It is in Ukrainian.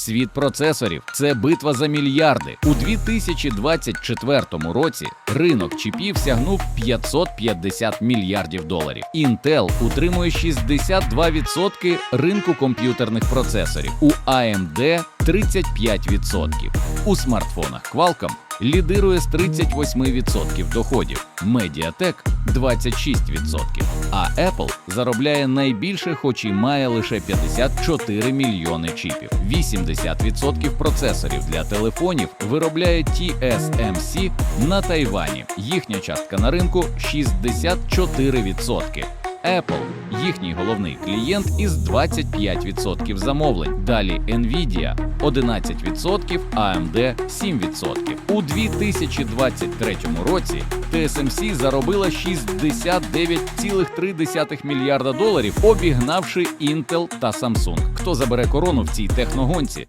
Світ процесорів це битва за мільярди. У 2024 році ринок чіпів сягнув 550 мільярдів доларів. Intel утримує 62% ринку комп'ютерних процесорів, у AMD 35%. У смартфонах Qualcomm лідирує з 38% доходів, Mediatek – 26%, а Apple заробляє найбільше, хоч і має лише 54 мільйони чіпів. 80% процесорів для телефонів виробляє TSMC на Тайвані. Їхня частка на ринку 64%. Apple – їхній головний клієнт із 25% замовлень. Далі Nvidia – 11%, AMD – 7%. У 2023 році TSMC заробила 69,3 мільярда доларів, обігнавши Intel та Samsung. Хто забере корону в цій техногонці?